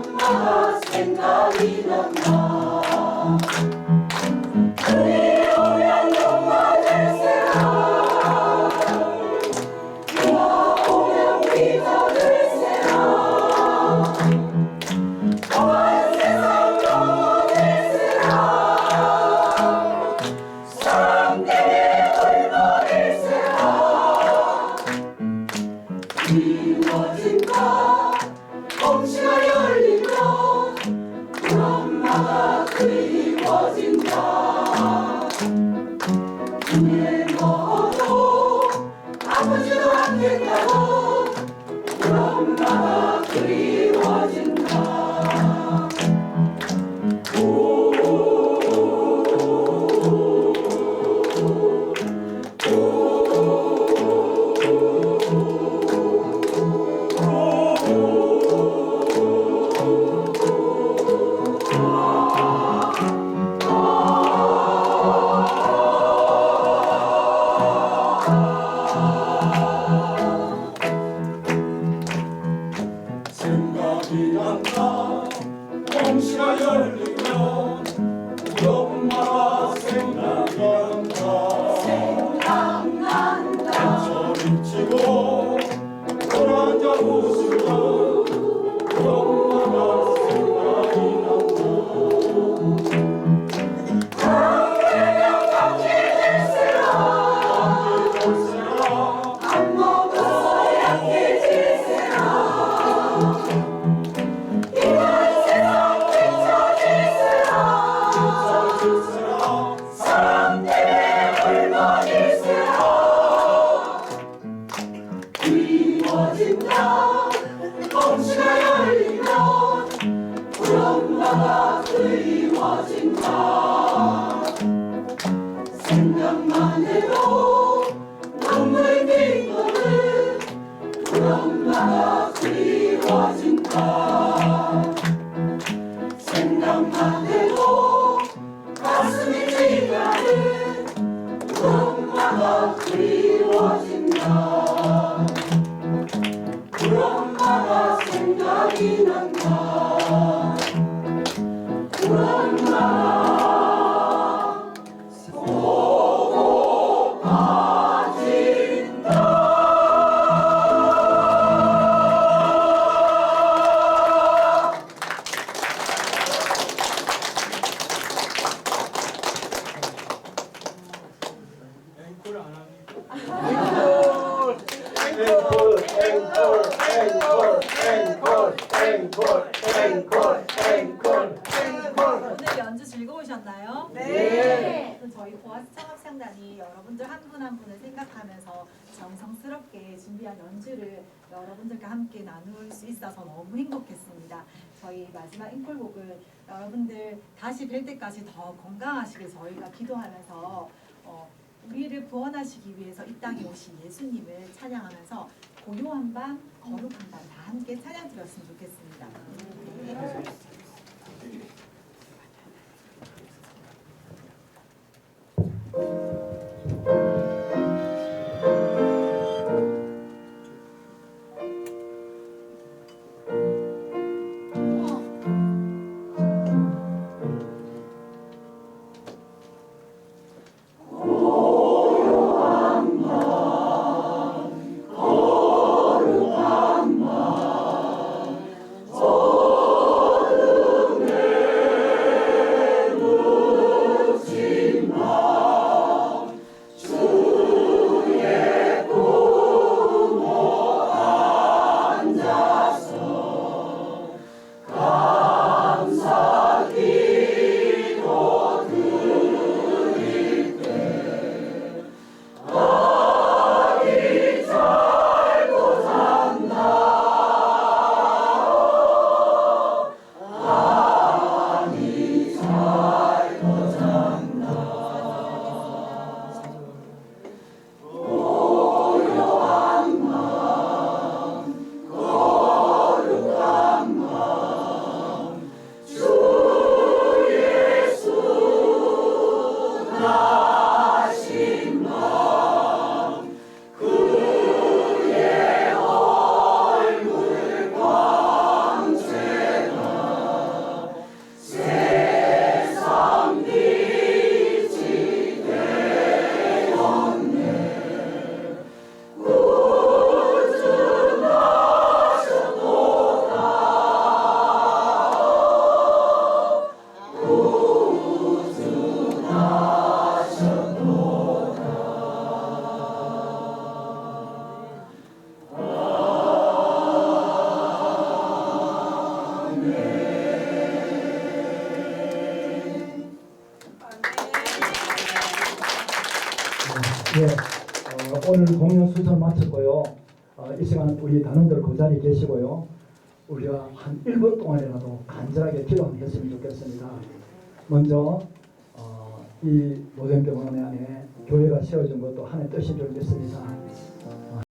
엄마가 생각이 난다 안 읽어도 아프지도 않겠다고 그런 나들이 지난 날 엄시가 열리며 엄마가 생각이 안 합니까? 즐거우셨나요? 네. 그럼 저희 보아스 청합창단이 여러분들 한 분 한 분을 생각하면서 정성스럽게 준비한 연주를 여러분들과 함께 나눌 수 있어서 너무 행복했습니다. 저희 마지막 앵콜곡은 여러분들 다시 뵐 때까지 더 건강하시길 저희가 기도하면서 어, 우리를 구원하시기 위해서 이 땅에 오신 예수님을 찬양하면서 고요한 밤, 거룩한 밤 다 함께 찬양 드렸으면 좋겠습니다. 예, 어, 오늘 공연 순서 마쳤고요. 어, 이 시간 우리 단원들 그 자리에 계시고요. 우리가 한 1분 동안이라도 간절하게 기도했으면 좋겠습니다. 먼저 어, 이 노정병원에 안에 교회가 세워진 것도 하나의 뜻인 줄 믿습니다.